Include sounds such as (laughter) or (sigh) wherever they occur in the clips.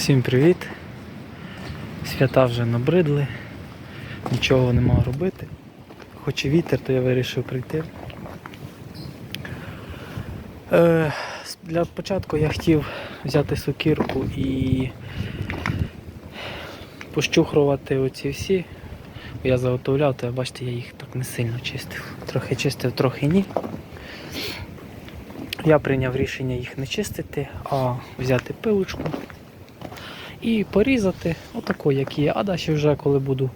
Всім привіт! Свята вже набридли, нічого нема робити. Хоч і вітер, то я вирішив прийти. Е, для початку я хотів взяти сокирку і пощухрувати оці всі. Я заготовляв, то бачите, я їх так не сильно чистив. Трохи чистив, трохи ні. Я прийняв рішення їх не чистити, а взяти пилочку і порізати, отако, як є. А далі вже коли буду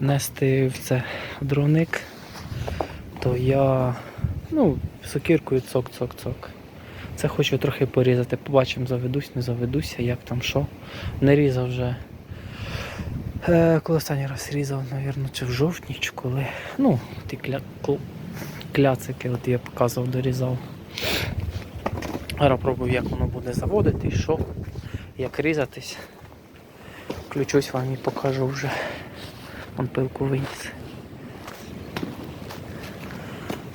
нести в це в дровник, то я ну, сокиркою цок-цок-цок. Це хочу трохи порізати. Побачимо, заведусь, не заведуся, як там що. Не різав вже. Е, коли останній раз різав, мабуть, чи в жовтні, чи коли. Ну, ті кля... кляцики, от я показував, дорізав. Зараз пробую, як воно буде заводити і що, як різатись. Включусь вам і покажу вже. Вон пилку виніс.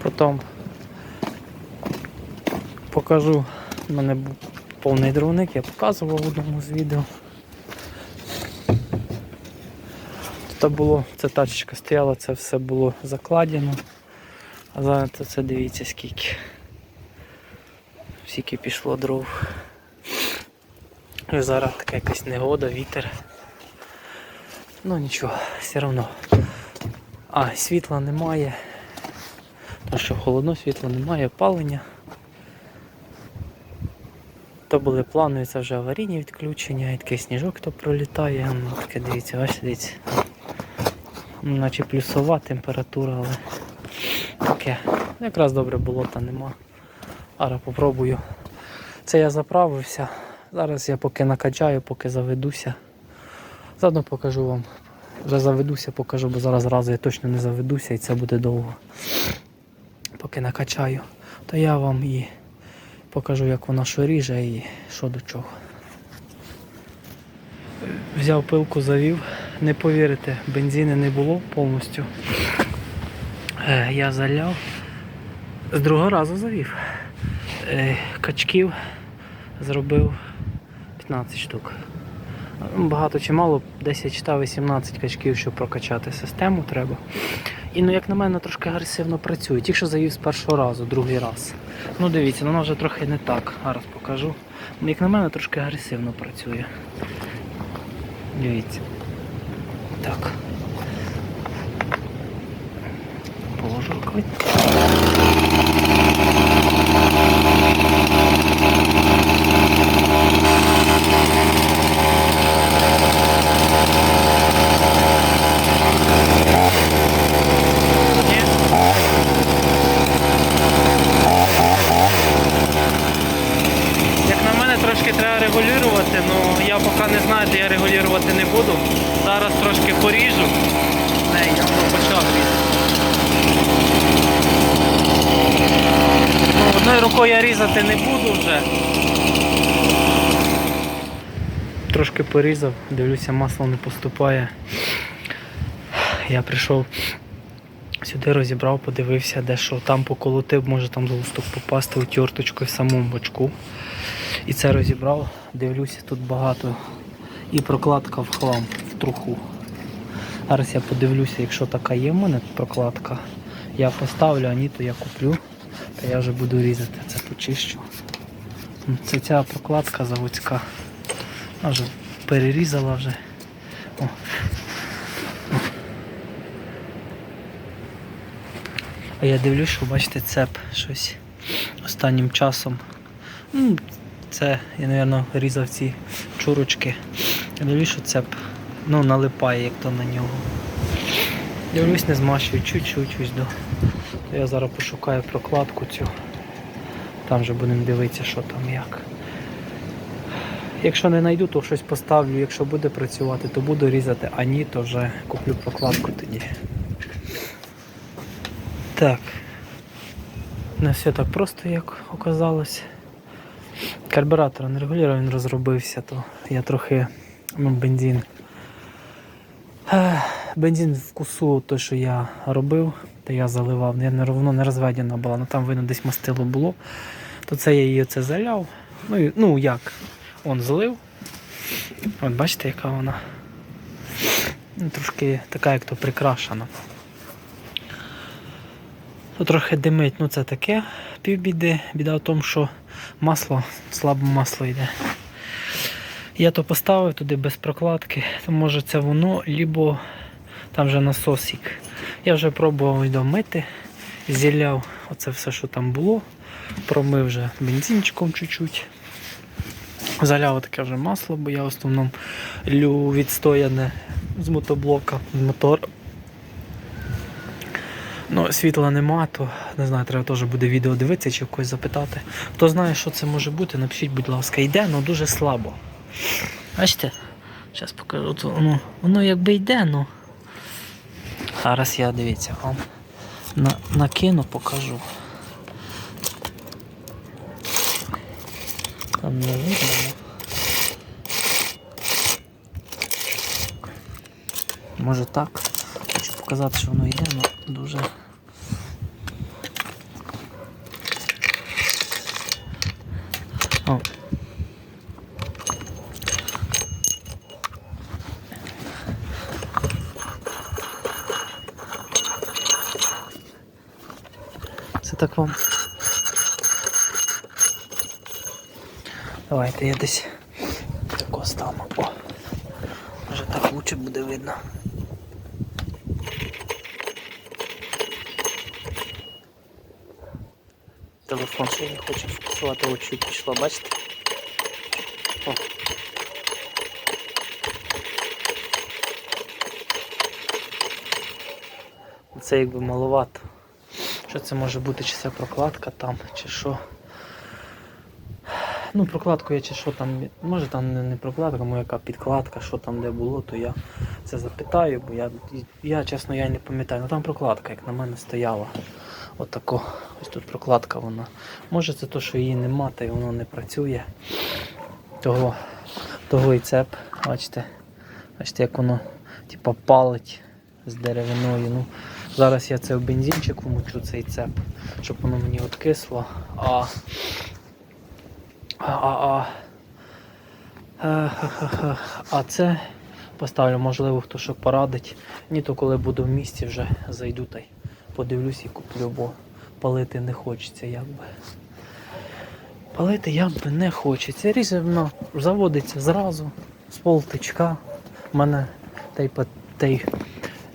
Потім покажу, у мене був повний дровник, я показував в одному з відео. Тут було, ця тачечка стояла, це все було закладено. А зараз це, дивіться скільки. Скільки пішло дров. І зараз така якась негода, вітер. Ну нічого, все одно. А, світла немає. Тому що холодно, світла немає, опалення. То були планові, це вже аварійні відключення, і такий сніжок то пролітає. Ну, таке дивіться, бачите, дивіться. Ну, Наче плюсова температура, але таке. Якраз добре болота нема. Зараз попробую. Це я заправився. Зараз я поки накачаю, поки заведуся. Заодно покажу вам. Вже заведуся, покажу, бо зараз разу я точно не заведуся і це буде довго. Поки накачаю, то я вам і покажу, як вона що ріже і що до чого. Взяв пилку, завів. Не повірите, бензину не було повністю. Е, Я заляв. З другого разу завів. Е, Качків зробив 15 штук. Ну, Багато чи мало, 10 та 18 качків, щоб прокачати систему треба. І ну, як на мене, трошки агресивно працює. Ті, що завів з першого разу, другий раз. Ну дивіться, воно вже трохи не так. Зараз покажу. Ну, Як на мене, трошки агресивно працює. Дивіться. Так. Положу рукавиці. Ні? Як на мене трошки треба регулювати, але поки не знаю, то я регулювати не буду. Зараз трошки поріжу. Не, я почав різати. Ну, одною рукою я різати не буду вже. Трошки порізав, дивлюся, масло не поступає. Я прийшов Сюди розібрав, подивився, де що там поколотив, може там залусток попасти утюрточкою в самому бочку. І це розібрав, дивлюся, тут багато. І прокладка в хлам, в труху. Зараз я подивлюся, якщо така є в мене прокладка, я поставлю, а ні, то я куплю. Та я вже буду різати, це почищу. Це ця прокладка заводська. Вона вже перерізала вже. О, А я дивлюсь, що бачите, цеп щось останнім часом. Це я, мабуть, різав ці чурочки. Я дивлюсь, що цеп ну, налипає як то на нього. Дивлюсь, не змащую чуть-чуть ось до. Я зараз пошукаю прокладку цю. Там вже будемо дивитися, що там як. Якщо не знайду, то щось поставлю. Якщо буде працювати, то буду різати, а ні, то вже куплю прокладку тоді. Так. Не все так просто, як оказалось. Карбюратор не регулював, він розробився, то я трохи ну, бензин. Бензин вкусу, той, що я робив, то я заливав, я не воно не розведена була, ну там видно десь мастило було. То це я її оце заляв. Ну, і- ну як? Он злив. От бачите, яка вона ну, трошки така, як то прикрашена. Тут трохи димить, ну це таке півбіди. Біда в тому, що масло, слабо масло йде. Я то поставив туди без прокладки, то може це воно, лібо там вже насосик. Я вже пробував домити, зіляв оце все, що там було. Промив вже бензинчиком чуть-чуть. Заляв таке вже масло, бо я в основному лю відстояне з мотоблока, з мотора. Ну, світла нема, то не знаю, треба теж буде відео дивитися чи когось запитати. Хто знає, що це може бути, напишіть, будь ласка, йде, але дуже слабо. Бачите? Зараз покажу. От воно, воно якби йде, ну. Зараз я дивіться вам на, накину, покажу. Там не видно. ну. Може так. Хочу показати, що воно йде, але дуже. О. Це так вам. Давайте я десь тако стану. О. Може так лучше буде видно. Телефон ще не хочу фокусувати, очі пішло, бачите? О. Це якби маловато. Що це може бути, чи це прокладка там, чи що. Ну, прокладку я чи що там, може там не, не прокладка, може яка підкладка, що там де було, то я це запитаю, бо я, я чесно я не пам'ятаю. Ну там прокладка, як на мене стояла. Отако. Ось тут прокладка вона. Може це то, що її нема, та й воно не працює. Того, того і цеп, бачите, бачите, як воно типа палить з деревиною. Ну, зараз я це в бензинчик вмочу цей цеп, щоб воно мені откисло. А а, а, а, Е, (laughs) а це поставлю, можливо, хто що порадить. Ні, то коли буду в місті, вже зайду та й подивлюсь і куплю, бо палити не хочеться якби. Палити якби не хочеться. Різно заводиться зразу, з полтичка. У мене той, той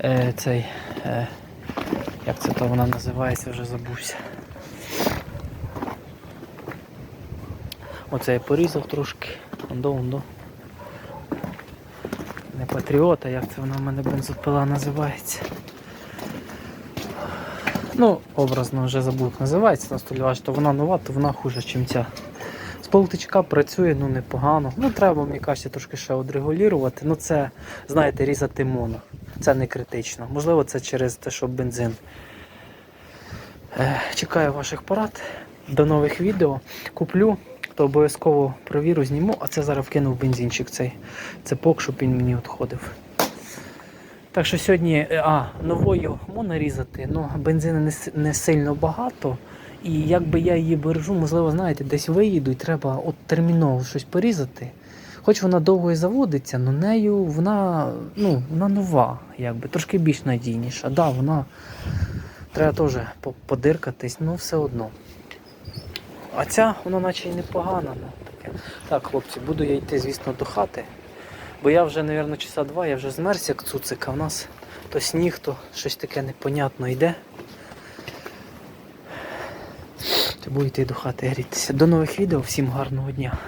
е, цей, е, як це то вона називається, вже забувся. Оце я порізав трошки. Ондо, ондо. Не патріота, як це вона в мене бензопила називається. Ну, образно вже забув, як називається на столі, то вона нова, то вона хуже, ніж ця. З полтичка працює ну непогано. Ну, треба, мені кажеться, трошки ще одрегулювати. Ну це, знаєте, різати моно. Це не критично. Можливо, це через те, що бензин. Е, чекаю ваших порад. До нових відео. Куплю, то обов'язково провіру, зніму, а це зараз вкину в бензинчик цей цепок, щоб він мені відходив. Так що сьогодні, е, а, новою можна різати, ну бензину не, не сильно багато. І якби я її бережу, можливо, знаєте, десь виїду і треба от терміново щось порізати. Хоч вона довго і заводиться, але нею вона, ну, вона нова, якби, трошки більш надійніша. Да, вона треба теж подиркатись, але все одно. А ця, вона наче й непогана. Ну. Так, хлопці, буду я йти, звісно, до хати. Бо я вже, мабуть, часа два, я вже змерз як цуцик, а в нас то сніг, то щось таке непонятно йде. Буду йти до хати грітися. До нових відео, всім гарного дня.